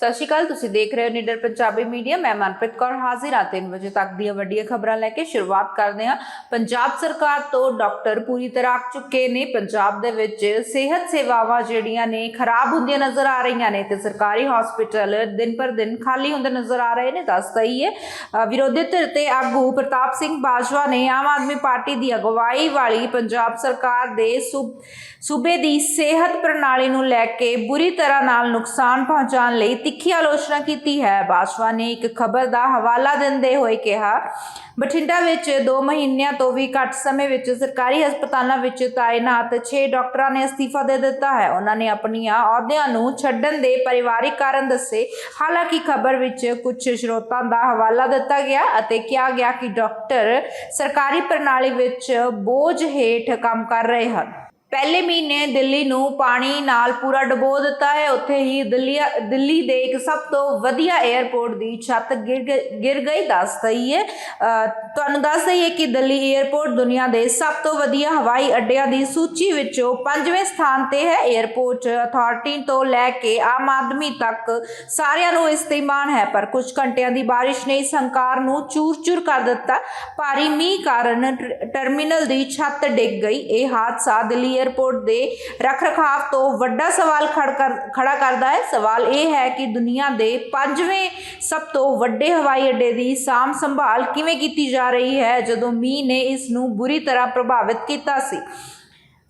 ਸਤਿ ਸ਼੍ਰੀ ਅਕਾਲ, ਤੁਸੀਂ ਦੇਖ ਰਹੇ ਹੋ ਨਿਡਰ ਪੰਜਾਬੀ ਮੀਡੀਆ। ਮੈਂ ਮਨਪ੍ਰੀਤ ਕੌਰ ਹਾਜ਼ਰ ਹਾਂ। 3 ਵਜੇ ਤੱਕ ਦੀਆਂ ਵੱਡੀਆਂ ਖਬਰਾਂ ਲੈ ਕੇ ਸ਼ੁਰੂਆਤ ਕਰਦੇ ਹਾਂ। ਪੰਜਾਬ ਸਰਕਾਰ ਤੋਂ ਡਾਕਟਰ ਪੂਰੀ ਤਰ੍ਹਾਂ ਅੱਕ ਚੁੱਕੇ ਨੇ। ਪੰਜਾਬ ਦੇ ਵਿੱਚ ਸਿਹਤ ਸੇਵਾਵਾਂ ਜਿਹੜੀਆਂ ਨੇ ਖਰਾਬ ਹੁੰਦੀਆਂ ਨਜ਼ਰ ਆ ਰਹੀਆਂ ਨੇ ਤੇ ਸਰਕਾਰੀ ਹਸਪੀਟਲ ਦਿਨ ਪਰ ਦਿਨ ਖਾਲੀ ਹੁੰਦੇ ਨਜ਼ਰ ਆ ਰਹੇ ਨੇ। ਦੱਸਦਾ ਹੀ ਹੈ ਵਿਰੋਧੀ ਧਿਰ ਤੇ ਆਗੂ ਪ੍ਰਤਾਪ ਸਿੰਘ ਬਾਜਵਾ ਨੇ ਆਮ ਆਦਮੀ ਪਾਰਟੀ ਦੀ ਅਗਵਾਈ ਵਾਲੀ ਪੰਜਾਬ ਸਰਕਾਰ ਦੇ ਸੂਬ- ਸੂਬੇ ਦੀ ਸਿਹਤ ਪ੍ਰਣਾਲੀ ਨੂੰ ਲੈ ਕੇ ਬੁਰੀ ਤਰ੍ਹਾਂ ਨਾਲ ਨੁਕਸਾਨ ਪਹੁੰਚਾਉਣ ਲਈ ਤਿੱਖੀ ਆਲੋਚਨਾ ਕੀਤੀ ਹੈ। ਬਾਜਵਾ ਨੇ ਇੱਕ ਖਬਰ ਦਾ ਹਵਾਲਾ ਦਿੰਦੇ ਹੋਏ ਕਿਹਾ, ਬਠਿੰਡਾ ਵਿੱਚ 2 ਮਹੀਨਿਆਂ ਤੋਂ ਵੀ ਘੱਟ ਸਮੇਂ ਵਿੱਚ ਸਰਕਾਰੀ ਹਸਪਤਾਲਾਂ ਵਿੱਚ ਤਾਇਨਾਤ 6 ਡਾਕਟਰਾਂ ਨੇ ਅਸਤੀਫਾ ਦੇ ਦਿੱਤਾ ਹੈ। ਉਹਨਾਂ ਨੇ ਆਪਣੀਆਂ ਅਹੁਦਿਆਂ ਨੂੰ ਛੱਡਣ ਦੇ ਪਰਿਵਾਰਿਕ ਕਾਰਨ ਦੱਸੇ। ਹਾਲਾਂਕਿ ਖਬਰ ਵਿੱਚ ਕੁਝ ਸਰੋਤਾਂ ਦਾ ਹਵਾਲਾ ਦਿੱਤਾ ਗਿਆ ਅਤੇ ਕਿਹਾ ਗਿਆ ਕਿ ਡਾਕਟਰ ਸਰਕਾਰੀ ਪ੍ਰਣਾਲੀ ਵਿੱਚ ਬੋਝ ਹੇਠ ਕੰਮ ਕਰ ਰਹੇ ਹਨ। ਪਹਿਲੇ ਮਹੀਨੇ ਦਿੱਲੀ ਨੂੰ ਪਾਣੀ ਨਾਲ ਪੂਰਾ ਡਬੋ ਦਿੱਤਾ ਹੈ। ਉੱਥੇ ਹੀ ਦਿੱਲੀ ਦਿੱਲੀ ਦੇ ਇੱਕ ਸਭ ਤੋਂ ਵਧੀਆ 에ਅਰਪੋਰਟ ਦੀ ਛੱਤ ਗਿਰ ਗਈ। ਦੱਸ ਰਹੀ ਹੈ ਤੁਹਾਨੂੰ ਦੱਸ ਰਹੀ ਹੈ ਕਿ ਦਿੱਲੀ 에ਅਰਪੋਰਟ ਦੁਨੀਆ ਦੇ ਸਭ ਤੋਂ ਵਧੀਆ ਹਵਾਈ ਅੱਡਿਆਂ ਦੀ ਸੂਚੀ ਵਿੱਚੋਂ ਪੰਜਵੇਂ ਸਥਾਨ ਤੇ ਹੈ। 에ਅਰਪੋਰਟ ਅਥਾਰਟੀ ਤੋਂ ਲੈ ਕੇ ਆਮ ਆਦਮੀ ਤੱਕ ਸਾਰਿਆਂ ਨੂੰ ਇਸ ਤੇ ਮਾਣ ਹੈ, ਪਰ ਕੁਝ ਘੰਟਿਆਂ ਦੀ ਬਾਰਿਸ਼ ਨੇ ਸੰਕਾਰ ਨੂੰ ਚੂਰ-ਚੂਰ ਕਰ ਦਿੱਤਾ। ਭਾਰੀ ਮੀਂਹ ਕਾਰਨ ਟਰਮੀਨਲ ਦੀ ਛੱਤ ਡਿੱਗ ਗਈ। ਇਹ ਹਾਦਸਾ ਦਿੱਲੀ 에ਅਰਪੋਰਟ ਦੇ ਰੱਖ-ਰਖਾਵ ਤੋਂ ਵੱਡਾ ਸਵਾਲ ਖੜ ਕਰ- ਖੜਾ ਕਰਦਾ ਹੈ। ਸਵਾਲ ਇਹ ਹੈ ਕਿ ਦੁਨੀਆ ਦੇ ਪੰਜਵੇਂ ਸਭ ਤੋਂ ਵੱਡੇ ਹਵਾਈ ਅੱਡੇ ਦੀ ਸਾਂਭ ਸੰਭਾਲ ਕਿਵੇਂ ਕੀਤੀ ਜਾ ਰਹੀ ਹੈ, ਜਦੋਂ ਮੀਂਹ ਨੇ ਇਸ ਨੂੰ ਬੁਰੀ ਤਰ੍ਹਾਂ ਪ੍ਰਭਾਵਿਤ ਕੀਤਾ ਸੀ?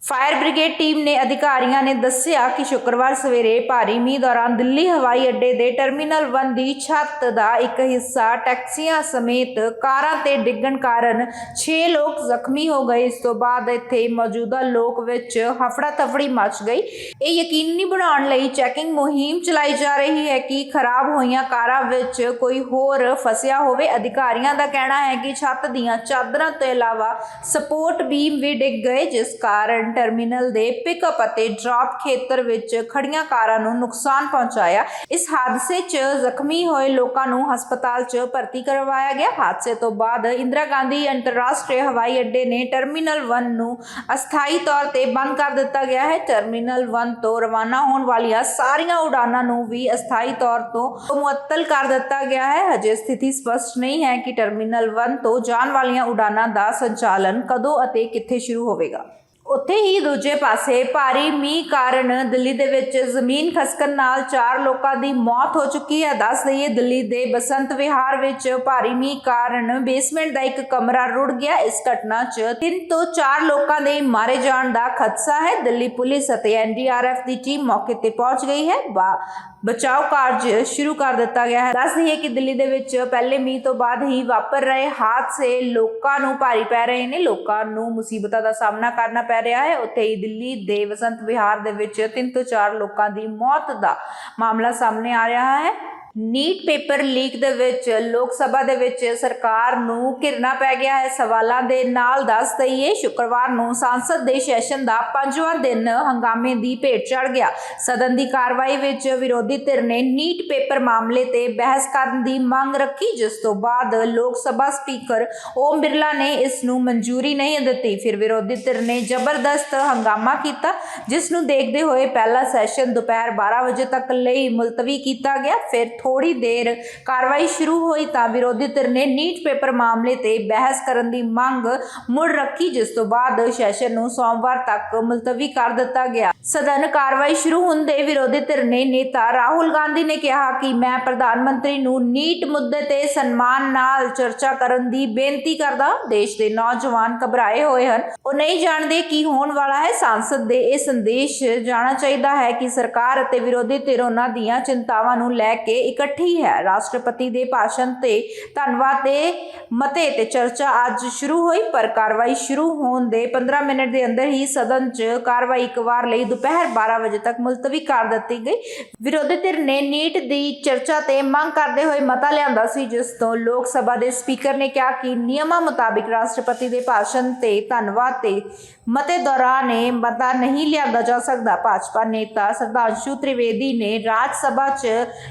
ਫਾਇਰ ਬ੍ਰਿਗੇਡ ਟੀਮ ਨੇ ਅਧਿਕਾਰੀਆਂ ਨੇ ਦੱਸਿਆ ਕਿ ਸ਼ੁੱਕਰਵਾਰ ਸਵੇਰੇ ਭਾਰੀ ਮੀਂਹ ਦੌਰਾਨ ਦਿੱਲੀ ਹਵਾਈ ਅੱਡੇ ਦੇ ਟਰਮੀਨਲ 1 ਦੀ ਛੱਤ ਦਾ ਇੱਕ ਹਿੱਸਾ ਟੈਕਸੀਆਂ ਸਮੇਤ ਕਾਰਾਂ ਤੇ ਡਿੱਗਣ ਕਾਰਨ 6 ਲੋਕ ਜ਼ਖਮੀ ਹੋ ਗਏ। ਇਸ ਤੋਂ ਬਾਅਦ ਇੱਥੇ ਮੌਜੂਦਾ ਲੋਕ ਵਿੱਚ ਹਫੜਾ ਤਫੜੀ ਮਚ ਗਈ। ਇਹ ਯਕੀਨੀ ਬਣਾਉਣ ਲਈ ਚੈਕਿੰਗ ਮੁਹਿੰਮ ਚਲਾਈ ਜਾ ਰਹੀ ਹੈ ਕਿ ਖਰਾਬ ਹੋਈਆਂ ਕਾਰਾਂ ਵਿੱਚ ਕੋਈ ਹੋਰ ਫਸਿਆ ਹੋਵੇ। ਅਧਿਕਾਰੀਆਂ ਦਾ ਕਹਿਣਾ ਹੈ ਕਿ ਛੱਤ ਦੀਆਂ ਚਾਦਰਾਂ ਤੋਂ ਇਲਾਵਾ ਸਪੋਰਟ ਬੀਮ ਵੀ ਡਿੱਗ ਗਏ, ਜਿਸ ਕਾਰਨ ਟਰਮੀਨਲ ਦੇ ਪਿਕਅਪ ਅਤੇ ਡ੍ਰੌਪ ਖੇਤਰ ਵਿੱਚ ਖੜੀਆਂ ਕਾਰਾਂ ਨੂੰ ਨੁਕਸਾਨ ਪਹੁੰਚਾਇਆ। ਇਸ ਹਾਦਸੇ 'ਚ ਜ਼ਖਮੀ ਹੋਏ ਲੋਕਾਂ ਨੂੰ ਹਸਪਤਾਲ 'ਚ ਭਰਤੀ ਕਰਵਾਇਆ ਗਿਆ। ਹਾਦਸੇ ਤੋਂ ਬਾਅਦ ਇੰਦਰਾ ਗਾਂਧੀ ਅੰਤਰਰਾਸ਼ਟਰੀ ਹਵਾਈ ਅੱਡੇ ਨੇ ਟਰਮੀਨਲ 1 ਨੂੰ ਅਸਥਾਈ ਤੌਰ ਤੇ ਬੰਦ ਕਰ ਦਿੱਤਾ ਗਿਆ ਹੈ। ਟਰਮੀਨਲ 1 ਤੋਂ ਰਵਾਨਾ ਹੋਣ ਵਾਲੀਆਂ ਸਾਰੀਆਂ ਉਡਾਨਾਂ ਨੂੰ ਵੀ ਅਸਥਾਈ ਤੌਰ ਤੋਂ ਮੁਅੱਤਲ ਕਰ ਦਿੱਤਾ ਗਿਆ ਹੈ। ਹਜੇ ਸਥਿਤੀ ਸਪਸ਼ਟ ਨਹੀਂ ਹੈ ਕਿ ਟਰਮੀਨਲ 1 ਤੋਂ ਜਾਣ ਵਾਲੀਆਂ ਉਡਾਨਾਂ ਦਾ ਸੰਚਾਲਨ ਕਦੋਂ ਅਤੇ ਕਿੱਥੇ ਸ਼ੁਰੂ ਹੋਵੇਗਾ। ਉੱਥੇ ਹੀ ਦੂਜੇ ਪਾਸੇ ਭਾਰੀ ਮੀਂਹ ਕਾਰਨ ਦਿੱਲੀ ਦੇ ਵਿੱਚ ਜ਼ਮੀਨ ਖਸਕਣ ਨਾਲ 4 ਲੋਕਾਂ ਦੀ ਮੌਤ ਹੋ ਚੁੱਕੀ ਹੈ। ਦੱਸ ਦਈਏ, ਦਿੱਲੀ ਦੇ ਬਸੰਤ ਵਿਹਾਰ ਵਿੱਚ ਭਾਰੀ ਮੀਂਹ ਕਾਰਨ ਬੇਸਮੈਂਟ ਦਾ ਇੱਕ ਕਮਰਾ ਰੁੜ ਗਿਆ। ਇਸ ਘਟਨਾ 'ਚ 3 ਤੋਂ 4 ਲੋਕਾਂ ਦੇ ਮਾਰੇ ਜਾਣ ਦਾ ਖਦਸ਼ਾ ਹੈ। ਦਿੱਲੀ ਪੁਲਿਸ ਅਤੇ ਐਨਡੀਆਰਐਫ ਦੀ ਟੀਮ ਮੌਕੇ ਤੇ ਪਹੁੰਚ ਗਈ ਹੈ। ਬਾ- ਬਚਾਓ ਕਾਰਜ ਸ਼ੁਰੂ ਕਰ ਦਿੱਤਾ ਗਿਆ ਹੈ। ਦੱਸ ਦਈਏ ਕਿ ਦਿੱਲੀ ਦੇ ਵਿੱਚ ਪਹਿਲੇ ਮੀਂਹ ਤੋਂ ਬਾਅਦ ਹੀ ਵਾਪਰ ਰਹੇ ਹਾਦਸੇ ਲੋਕਾਂ ਨੂੰ ਭਾਰੀ ਪੈ ਰਹੇ ਨੇ। ਲੋਕਾਂ ਨੂੰ ਮੁਸੀਬਤਾਂ ਦਾ ਸਾਹਮਣਾ ਕਰਨਾ ਪੈ ਰਿਹਾ ਹੈ। ਉੱਥੇ ਹੀ ਦਿੱਲੀ ਦੇ ਵਸੰਤ ਵਿਹਾਰ ਦੇ ਵਿੱਚ 3 ਤੋਂ 4 ਲੋਕਾਂ ਦੀ ਮੌਤ ਦਾ ਮਾਮਲਾ ਸਾਹਮਣੇ ਆ ਰਿਹਾ ਹੈ। ਨੀਟ ਪੇਪਰ ਲੀਕ ਦੇ ਵਿੱਚ, ਲੋਕ ਸਭਾ ਦੇ ਵਿੱਚ ਸਰਕਾਰ ਨੂੰ ਘਿਰਨਾ ਪੈ ਗਿਆ ਹੈ। ਸਵਾਲਾਂ ਦੇ ਨਾਲ ਦੱਸ ਦਈਏ, ਸ਼ੁੱਕਰਵਾਰ ਨੂੰ ਸੰਸਦ ਦੇ ਸੈਸ਼ਨ ਦਾ ਪੰਜਵਾਂ ਦਿਨ ਹੰਗਾਮੇ ਦੀ ਭੇਟ ਚੜ ਗਿਆ। ਸਦਨ ਦੀ ਕਾਰਵਾਈ ਵਿੱਚ ਵਿਰੋਧੀ ਧਿਰ ਨੇ ਨੀਟ ਪੇਪਰ ਮਾਮਲੇ ਤੇ ਬਹਿਸ ਕਰਨ ਦੀ ਮੰਗ ਰੱਖੀ, ਜਿਸ ਤੋਂ ਬਾਅਦ ਲੋਕ ਸਭਾ ਸਪੀਕਰ ਓਮ ਬਿਰਲਾ ਨੇ ਇਸ ਨੂੰ ਮਨਜ਼ੂਰੀ ਨਹੀਂ ਦਿੱਤੀ। ਫਿਰ ਵਿਰੋਧੀ ਧਿਰ ਨੇ ਜ਼ਬਰਦਸਤ ਹੰਗਾਮਾ ਕੀਤਾ, ਜਿਸ ਨੂੰ ਦੇਖਦੇ ਹੋਏ ਪਹਿਲਾ ਸੈਸ਼ਨ ਦੁਪਹਿਰ 12 ਵਜੇ ਤੱਕ ਲਈ ਮੁਲਤਵੀ ਕੀਤਾ ਗਿਆ। ਫਿਰ ਥੋੜੀ ਦੇਰ ਕਾਰਵਾਈ ਸ਼ੁਰੂ ਹੋਈ ਤਾਂ ਵਿਰੋਧੀ ਧਿਰ ਨੇ ਨੀਟ ਪੇਪਰ ਮਾਮਲੇ ਤੇ ਬਹਿਸ ਕਰਨ ਦੀ ਮੰਗ ਮੁੜ ਰੱਖੀ, ਜਿਸ ਤੋਂ ਬਾਅਦ ਸੈਸ਼ਨ ਨੂੰ ਸੋਮਵਾਰ ਤੱਕ ਮੁਲਤਵੀ ਕਰ ਦਿੱਤਾ ਗਿਆ। ਸਦਨ ਕਾਰਵਾਈ ਸ਼ੁਰੂ ਹੁੰਦੇ ਵਿਰੋਧੀ ਧਿਰ ਨੇ ਨੇਤਾ ਰਾਹੁਲ ਗਾਂਧੀ ਨੇ ਕਿਹਾ ਕਿ ਮੈਂ ਪ੍ਰਧਾਨ ਮੰਤਰੀ ਨੂੰ ਨੀਟ ਮੁੱਦੇ ਤੇ ਸਨਮਾਨ ਨਾਲ ਚਰਚਾ ਕਰਨ ਦੀ ਬੇਨਤੀ ਕਰਦਾ ਦੇਸ਼ ਦੇ ਨੌਜਵਾਨ ਘਬਰਾਏ ਹੋਏ ਹਨ। ਉਹ ਨਹੀਂ ਜਾਣਦੇ ਕੀ ਹੋਣ ਵਾਲਾ ਹੈ। ਸੰਸਦ ਦੇ ਇਹ ਸੰਦੇਸ਼ ਜਾਣਾ ਚਾਹੀਦਾ ਹੈ ਕਿ ਸਰਕਾਰ ਅਤੇ ਵਿਰੋਧੀ ਧਿਰ ਉਹਨਾਂ ਦੀਆਂ ਚਿੰਤਾਵਾਂ ਨੂੰ ਲੈ ਕੇ ਇਕੱਠੀ ਹੈ। ਰਾਸ਼ਟਰਪਤੀ ਦੇ ਭਾਸ਼ਣ ਤੇ ਧੰਨਵਾਦ ਦੇ ਮਤੇ ਤੇ ਚਰਚਾ ਅੱਜ ਸ਼ੁਰੂ ਹੋਈ, ਪਰ ਕਾਰਵਾਈ ਸ਼ੁਰੂ ਹੋਣ ਦੇ 15 ਮਿੰਟ ਦੇ ਅੰਦਰ ਹੀ ਸਦਨ 'ਚ ਕਾਰਵਾਈ ਇੱਕ ਵਾਰ ਲਈ ਦੁਪਹਿਰ 12 ਵਜੇ ਤੱਕ ਮੁਲਤਵੀ ਕਰ ਦਿੱਤੀ ਗਈ। ਵਿਰੋਧੀ ਧਿਰ ਨੇ ਨੀਟ ਦੀ ਚਰਚਾ ਤੇ ਮੰਗ ਕਰਦੇ ਹੋਏ ਮਤਾ ਲਿਆਂਦਾ ਸੀ, ਜਿਸ ਤੋਂ ਲੋਕ ਸਭਾ ਦੇ ਸਪੀਕਰ ਨੇ ਕਿਹਾ ਕਿ ਨਿਯਮਾਂ ਮੁਤਾਬਿਕ ਰਾਸ਼ਟਰਪਤੀ ਦੇ ਭਾਸ਼ਣ ਤੇ ਧੰਨਵਾਦ ਤੇ ਮਤੇ ਦੌਰਾਨ ਇਹ ਮਤਾ ਨਹੀਂ ਲਿਆਂਦਾ ਜਾ ਸਕਦਾ। ਭਾਜਪਾ ਨੇਤਾ ਸਰਦਾਂਸ਼ੂ ਤ੍ਰਿਵੇਦੀ ਨੇ ਰਾਜ ਸਭਾ 'ਚ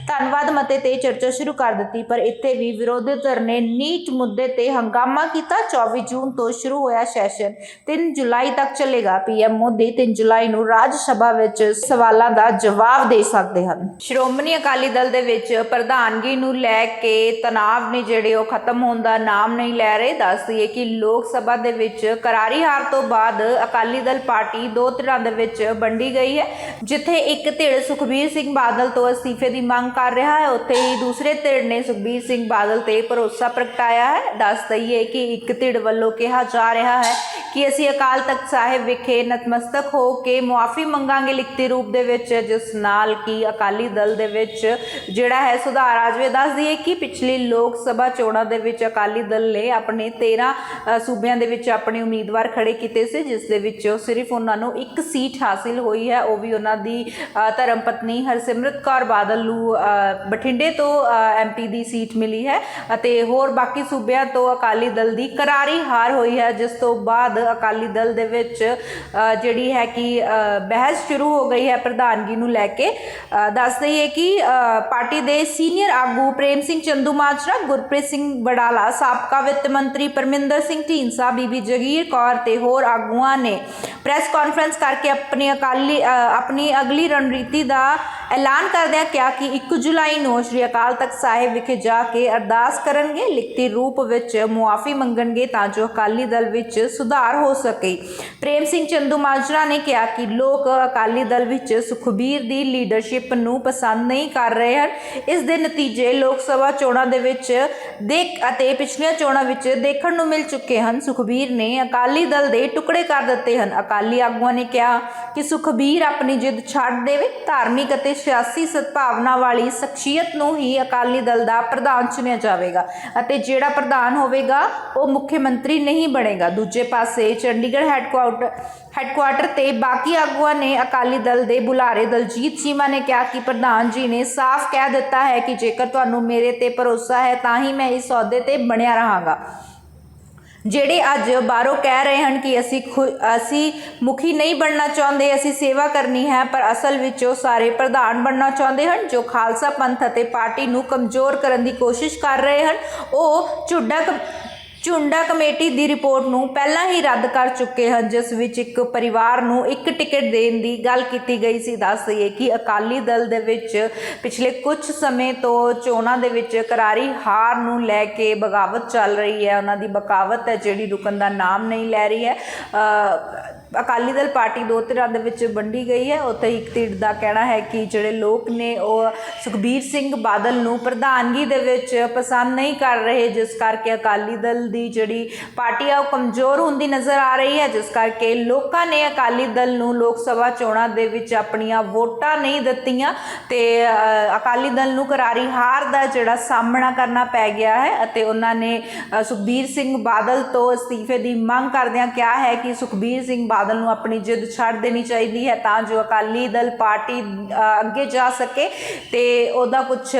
ਧੰਨਵਾਦ ਮਤੇ ਤੇ ਚਰਚਾ ਸ਼ੁਰੂ ਕਰ ਦਿੱਤੀ, ਪਰ ਇੱਥੇ ਵੀ ਵਿਰੋਧੀ ਧਿਰ ਨੇ ਨੀਟ ਮੁੱਦੇ ਤੇ ਹੰਗਾਮਾ ਕੀਤਾ। 24 ਜੂਨ ਤੋਂ ਸ਼ੁਰੂ ਹੋਇਆ ਸੈਸ਼ਨ 3 ਜੁਲਾਈ ਤੱਕ ਚੱਲੇਗਾ। ਪੀਐਮ ਮੋਦੀ 3 ਜੁਲਾਈ ਨੂੰ ਰਾਜ ਸਭਾ ਵਿੱਚ ਸਵਾਲਾਂ ਦਾ ਜਵਾਬ ਦੇ ਸਕਦੇ ਹਨ। ਸ਼੍ਰੋਮਣੀ ਅਕਾਲੀ ਦਲ ਦੇ ਵਿੱਚ ਪ੍ਰਧਾਨਗੀ ਨੂੰ ਲੈ ਕੇ ਤਣਾਅ ਨੇ ਜਿਹੜੇ ਉਹ ਖਤਮ ਹੋਣ ਦਾ ਨਾਮ ਨਹੀਂ ਲੈ ਰਹੇ, ਦੱਸ ਦਈਏ ਕਿ ਲੋਕ ਸਭਾ ਦੇ ਵਿੱਚ ਕਰਾਰੀ ਹਾਰ ਤੋਂ ਬਾਅਦ ਅਕਾਲੀ ਦਲ ਪਾਰਟੀ ਦੋ ਧਿਰਾਂ ਦੇ ਵਿੱਚ ਵੰਡੀ ਗਈ ਹੈ, ਜਿੱਥੇ ਇੱਕ ਧਿਰ ਸੁਖਬੀਰ ਸਿੰਘ ਬਾਦਲ ਤੋਂ ਅਸਤੀਫੇ ਦੀ ਮੰਗ ਕਰ ਰਿਹਾ ਹੈ, ਉੱਥੇ ਹੀ ਦੂਸਰੇ ਧਿਰ ਨੇ ਸੁਖਬੀਰ ਸਿੰਘ ਬਾਦਲ ਤੇ ਭਰੋਸਾ ਪ੍ਰਗਟਾਇਆ ਹੈ। ਦੱਸ ਦਈਏ ਕਿ ਇੱਕ ਧਿਰ ਵੱਲੋਂ ਕਿਹਾ ਜਾ ਰਿਹਾ ਹੈ ਕਿ ਅਸੀਂ ਅਕਾਲ ਤਖਤ ਸਾਹਿਬ ਵਿਖੇ ਨਤਮਸਤਕ ਹੋ ਕੇ ਮੁਆਫੀ ਮੰਗਾਂਗੇ ਲਿਖਤੀ ਰੂਪ ਦੇ ਵਿੱਚ, ਜਿਸ ਨਾਲ ਕਿ ਅਕਾਲੀ ਦਲ ਦੇ ਵਿੱਚ ਜਿਹੜਾ ਹੈ ਸੁਧਾਰ ਆ ਜਾਵੇ। ਦੱਸ ਦਈਏ ਕਿ ਪਿਛਲੀ ਲੋਕ ਸਭਾ ਚੋਣਾਂ ਦੇ ਵਿੱਚ ਅਕਾਲੀ ਦਲ ਨੇ ਆਪਣੇ 13 ਸੂਬਿਆਂ ਦੇ ਵਿੱਚ ਆਪਣੇ ਉਮੀਦਵਾਰ ਖੜੇ ਕੀਤੇ ਸੀ, ਜਿਸ ਦੇ ਵਿੱਚੋਂ ਸਿਰਫ ਉਹਨਾਂ ਨੂੰ ਇੱਕ ਸੀਟ ਹਾਸਿਲ ਹੋਈ ਹੈ। ਉਹ ਵੀ ਉਹਨਾਂ ਦੀ ਧਰਮ ਪਤਨੀ ਹਰਸਿਮਰਤ ਕੌਰ ਬਾਦਲ ਨੂੰ ਬਠਿੰਡੇ ਤੋਂ ਐਮਪੀ ਦੀ ਸੀਟ ਮਿਲੀ ਹੈ ਅਤੇ ਹੋਰ ਬਾਕੀ ਸੂਬਿਆਂ ਤੋਂ ਅਕਾਲੀ ਦਲ ਦੀ ਕਰਾਰੀ ਹਾਰ ਹੋਈ ਹੈ, ਜਿਸ ਤੋਂ ਬਾਅਦ ਅਕਾਲੀ ਦਲ ਦੇ ਵਿੱਚ ਜਿਹੜੀ ਹੈ ਕਿ ਬਹਿਸ ਸ਼ੁਰੂ ਹੋ ਗਈ ਹੈ ਪ੍ਰਧਾਨਗੀ ਨੂੰ ਲੈ ਕੇ। ਦੱਸ ਦਈਏ ਕਿ ਪਾਰਟੀ ਦੇ ਸੀਨੀਅਰ ਆਗੂ ਪ੍ਰੇਮ ਸਿੰਘ ਚੰਦੂਮਾਜਰਾ ਗੁਰਪ੍ਰੀਤ ਸਿੰਘ ਬਡਾਲਾ ਸਾਬਕਾ ਵਿੱਤ ਮੰਤਰੀ ਪਰਮਿੰਦਰ ਸਿੰਘ ਢੀਂਸਾ ਬੀਬੀ ਜਗੀਰ ਕੌਰ ਤੇ ਹੋਰ ਆਗੂਆਂ ਨੇ ਪ੍ਰੈਸ ਕਾਨਫਰੰਸ ਕਰਕੇ ਆਪਣੀ ਅਕਾਲੀ ਆਪਣੀ ਅਗਲੀ ਰਣਨੀਤੀ ਦਾ ਐਲਾਨ ਕਰਦਿਆਂ ਕਿਹਾ ਕਿ 1 ਜੁਲਾਈ ਨੂੰ ਸ਼੍ਰੀ ਅਕਾਲ ਤਖਤ ਸਾਹਿਬ ਵਿਖੇ ਜਾ ਕੇ ਅਰਦਾਸ ਕਰਨਗੇ। ਲਿਖਤੀ ਰੂਪ ਵਿੱਚ ਮੁਆਫੀ ਮੰਗਣਗੇ ਤਾਂ ਜੋ ਅਕਾਲੀ ਦਲ ਵਿੱਚ ਸੁਧਾਰ ਹੋ ਸਕੇ। ਪ੍ਰੇਮ ਸਿੰਘ ਚੰਦੂ ਮਾਜਰਾ ਨੇ ਕਿਹਾ ਕਿ ਲੋਕ ਅਕਾਲੀ ਦਲ ਵਿੱਚ ਸੁਖਬੀਰ ਦੀ ਲੀਡਰਸ਼ਿਪ ਨੂੰ ਪਸੰਦ ਨਹੀਂ ਕਰ ਰਹੇ ਹਨ। ਇਸ ਦੇ ਨਤੀਜੇ ਲੋਕ ਸਭਾ ਚੋਣਾਂ ਦੇ ਵਿੱਚ ਦੇਖ ਅਤੇ ਪਿਛਲੀਆਂ ਚੋਣਾਂ ਵਿੱਚ ਦੇਖਣ ਨੂੰ ਮਿਲ ਚੁੱਕੇ ਹਨ। ਸੁਖਬੀਰ ਨੇ ਅਕਾਲੀ ਦਲ ਦੇ ਟੁਕੜੇ ਕਰ ਦਿੱਤੇ ਹਨ। ਅਕਾਲੀ ਆਗੂਆਂ ਨੇ ਕਿਹਾ ਕਿ ਸੁਖਬੀਰ ਆਪਣੀ ਜਿੱਦ ਛੱਡ ਦੇਵੇ। ਧਾਰਮਿਕ ਅਤੇ ਸਿਆਸੀ ਸਦਭਾਵਨਾ ਵਾਲੀ ਸ਼ਖਸੀਅਤ ਨੂੰ ਹੀ ਅਕਾਲੀ ਦਲ ਦਾ ਪ੍ਰਧਾਨ ਚੁਣਿਆ ਜਾਵੇਗਾ ਅਤੇ ਜਿਹੜਾ ਪ੍ਰਧਾਨ ਹੋਵੇਗਾ, ਉਹ ਮੁੱਖ ਮੰਤਰੀ ਨਹੀਂ ਬਣੇਗਾ। ਦੂਜੇ ਪਾਸੇ ਚੰਡੀਗੜ੍ਹ ਹੈੱਡਕੁਆਰਟਰ ਹੈੱਡਕੁਆਰਟਰ ਤੇ ਬਾਕੀ ਆਗੂਆਂ ਨੇ ਅਕਾਲੀ ਦਲ ਦੇ ਬੁਲਾਰੇ ਦਲਜੀਤ ਚੀਮਾ ਨੇ ਕਿਹਾ ਕਿ ਪ੍ਰਧਾਨ ਜੀ ਨੇ ਸਾਫ਼ ਕਹਿ ਦਿੱਤਾ ਹੈ ਕਿ ਜੇਕਰ ਤੁਹਾਨੂੰ ਮੇਰੇ ਤੇ ਭਰੋਸਾ ਹੈ, ਤਾਂ ਹੀ ਮੈਂ ਇਸ ਅਹੁਦੇ ਤੇ ਬਣਿਆ ਰਹਾਂਗਾ। ਜਿਹੜੇ ਅੱਜ ਬਾਹਰੋਂ ਕਹਿ ਰਹੇ ਹਨ ਕਿ ਅਸੀਂ ਖੁ- ਅਸੀਂ ਮੁਖੀ ਨਹੀਂ ਬਣਨਾ ਚਾਹੁੰਦੇ, ਅਸੀਂ ਸੇਵਾ ਕਰਨੀ ਹੈ, ਪਰ ਅਸਲ ਵਿੱਚ ਉਹ ਸਾਰੇ ਪ੍ਰਧਾਨ ਬਣਨਾ ਚਾਹੁੰਦੇ ਹਨ, ਜੋ ਖਾਲਸਾ ਪੰਥ ਅਤੇ ਪਾਰਟੀ ਨੂੰ ਕਮਜ਼ੋਰ ਕਰਨ ਦੀ ਕੋਸ਼ਿਸ਼ ਕਰ ਰਹੇ ਹਨ। ਉਹ ਝੁੱਡਾ ਕ- ਝੁੰਡਾ ਕਮੇਟੀ ਦੀ ਰਿਪੋਰਟ ਨੂੰ ਪਹਿਲਾਂ ਹੀ ਰੱਦ ਕਰ ਚੁੱਕੇ ਹਨ, ਜਿਸ ਵਿੱਚ ਇੱਕ ਪਰਿਵਾਰ ਨੂੰ ਇੱਕ ਟਿਕਟ ਦੇਣ ਦੀ ਗੱਲ ਕੀਤੀ ਗਈ ਸੀ। ਦੱਸ ਦਈਏ ਕਿ ਅਕਾਲੀ ਦਲ ਦੇ ਵਿੱਚ ਪਿਛਲੇ ਕੁਝ ਸਮੇਂ ਤੋਂ ਚੋਣਾਂ ਦੇ ਵਿੱਚ ਕਰਾਰੀ ਹਾਰ ਨੂੰ ਲੈ ਕੇ ਬਗਾਵਤ ਚੱਲ ਰਹੀ ਹੈ। ਉਹਨਾਂ ਦੀ ਬਕਾਵਤ ਹੈ ਜਿਹੜੀ ਰੁਕਣ ਦਾ ਨਾਮ ਨਹੀਂ ਲੈ ਰਹੀ ਹੈ। ਅਕਾਲੀ ਦਲ ਪਾਰਟੀ ਦੋ ਧਿਰਾਂ ਦੇ ਵਿੱਚ ਵੰਡੀ ਗਈ ਹੈ। ਉੱਥੇ ਇੱਕ ਧਿਰ ਦਾ ਕਹਿਣਾ ਹੈ ਕਿ ਜਿਹੜੇ ਲੋਕ ਨੇ ਉਹ ਸੁਖਬੀਰ ਸਿੰਘ ਬਾਦਲ ਨੂੰ ਪ੍ਰਧਾਨਗੀ ਦੇ ਵਿੱਚ ਪਸੰਦ ਨਹੀਂ ਕਰ ਰਹੇ, ਜਿਸ ਕਰਕੇ ਅਕਾਲੀ ਦਲ ਦੀ ਜਿਹੜੀ ਪਾਰਟੀ ਆ ਉਹ ਕਮਜ਼ੋਰ ਹੁੰਦੀ ਨਜ਼ਰ ਆ ਰਹੀ ਹੈ। ਜਿਸ ਕਰਕੇ ਲੋਕਾਂ ਨੇ ਅਕਾਲੀ ਦਲ ਨੂੰ ਲੋਕ ਸਭਾ ਚੋਣਾਂ ਦੇ ਵਿੱਚ ਆਪਣੀਆਂ ਵੋਟਾਂ ਨਹੀਂ ਦਿੱਤੀਆਂ ਤੇ ਅਕਾਲੀ ਦਲ ਨੂੰ ਕਰਾਰੀ ਹਾਰ ਦਾ ਜਿਹੜਾ ਸਾਹਮਣਾ ਕਰਨਾ ਪੈ ਗਿਆ ਹੈ ਅਤੇ ਉਹਨਾਂ ਨੇ ਸੁਖਬੀਰ ਸਿੰਘ ਬਾਦਲ ਤੋਂ ਅਸਤੀਫੇ ਦੀ ਮੰਗ ਕਰਦਿਆਂ ਕਿਹਾ ਹੈ ਕਿ ਸੁਖਬੀਰ ਸਿੰਘ ਬਾਦਲ ਨੂੰ ਆਪਣੀ ਜਿੱਦ ਛੱਡ ਦੇਣੀ ਚਾਹੀਦੀ ਹੈ ਤਾਂ ਜੋ ਅਕਾਲੀ ਦਲ ਪਾਰਟੀ ਅੱਗੇ ਜਾ ਸਕੇ ਤੇ ਉਹਦਾ ਕੁਝ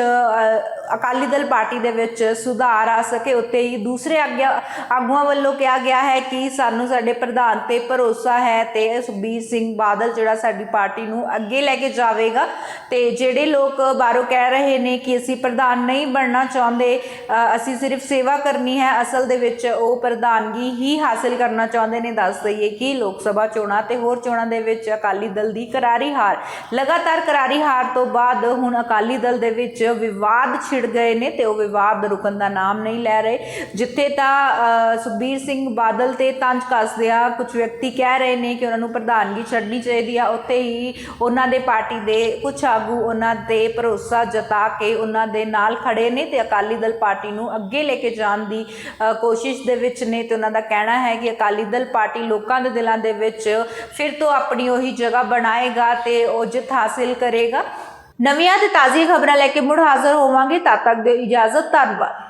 ਅਕਾਲੀ ਦਲ ਪਾਰਟੀ ਦੇ ਵਿੱਚ ਸੁਧਾਰ ਆ ਸਕੇ, ਉੱਤੇ ਹੀ ਦੂਸਰੇ ਆਗਿਆ, ਆਗੂਆਂ ਵੱਲੋਂ ਕਿਹਾ ਗਿਆ ਹੈ ਕਿ ਸਾਨੂੰ ਸਾਡੇ ਪ੍ਰਧਾਨ ਤੇ ਭਰੋਸਾ ਹੈ ਤੇ ਸੁਖਬੀਰ ਸਿੰਘ ਬਾਦਲ ਜਿਹੜਾ ਸਾਡੀ ਪਾਰਟੀ ਨੂੰ ਅੱਗੇ ਲੈ ਕੇ ਜਾਵੇਗਾ। ਤੇ ਜਿਹੜੇ ਲੋਕ ਬਾਹਰੋਂ ਕਹਿ ਰਹੇ ਨੇ ਕਿ ਅਸੀਂ ਪ੍ਰਧਾਨ ਨਹੀਂ ਬਣਨਾ ਚਾਹੁੰਦੇ ਅਸੀਂ ਸਿਰਫ ਸੇਵਾ ਕਰਨੀ ਹੈ, ਅਸਲ ਦੇ ਵਿੱਚ ਉਹ ਪ੍ਰਧਾਨਗੀ ਹੀ ਹਾਸਲ ਕਰਨਾ ਚਾਹੁੰਦੇ ਨੇ। ਦੱਸ ਦਈਏ ਕਿ ਲੋਕ ਸਭਾ ਚੋਣਾਂ ਤੇ ਹੋਰ ਚੋਣਾਂ ਦੇ ਵਿੱਚ ਅਕਾਲੀ ਦਲ ਦੀ ਕਰਾਰੀ ਹਾਰ, ਲਗਾਤਾਰ ਕਰਾਰੀ ਹਾਰ ਤੋਂ ਬਾਅਦ ਹੁਣ ਅਕਾਲੀ ਦਲ ਦੇ ਵਿੱਚ ਵਿਵਾਦ ਛਿੜ ਗਏ ਨੇ ਤੇ ਉਹ ਵਿਵਾਦ ਰੁਕਣ ਦਾ ਨਾਮ ਨਹੀਂ ਲੈ ਰਹੇ। ਜਿੱਥੇ ਤਾਂ ਸੁਖਬੀਰ ਸਿੰਘ ਬਾਦਲ ਤੇ ਤੰਜ ਕੱਸਦੇ ਆ ਕੁਝ ਵਿਅਕਤੀ ਕਹਿ ਰਹੇ ਨੇ ਕਿ ਉਹਨਾਂ ਨੂੰ ਪ੍ਰਧਾਨਗੀ ਛੱਡਣੀ ਚਾਹੀਦੀ ਆ। ਉੱਥੇ ਹੀ ਉਹਨਾਂ ਦੇ ਪਾਰਟੀ ਦੇ ਕੁਝ ਆਗੂ ਉਹਨਾਂ ਤੇ ਭਰੋਸਾ ਜਤਾ ਕੇ ਉਹਨਾਂ ਦੇ ਨਾਲ ਖੜੇ ਨੇ ਤੇ ਅਕਾਲੀ ਦਲ ਪਾਰਟੀ ਨੂੰ ਅੱਗੇ ਲੈ ਕੇ ਜਾਣ ਦੀ ਕੋਸ਼ਿਸ਼ ਦੇ ਵਿੱਚ ਨੇ ਤੇ ਉਹਨਾਂ ਦਾ ਕਹਿਣਾ ਹੈ ਕਿ ਅਕਾਲੀ ਦਲ ਪਾਰਟੀ ਲੋਕਾਂ ਦੇ ਦਿਲਾਂ ਦੇ ਵਿੱਚ ਫਿਰ ਤੋਂ ਆਪਣੀ ਉਹੀ ਜਗ੍ਹਾ ਬਣਾਏਗਾ ਤੇ ਉਹ ਜਿੱਤ ਹਾਸਿਲ ਕਰੇਗਾ। ਨਵੀਆਂ ਤੇ ਤਾਜ਼ੀਆਂ ਖਬਰਾਂ ਲੈ ਕੇ ਮੁੜ ਹਾਜ਼ਰ ਹੋਵਾਂਗੇ। ਤਦ ਤੱਕ ਦਿਓ ਇਜਾਜ਼ਤ ਧੰਨਵਾਦ।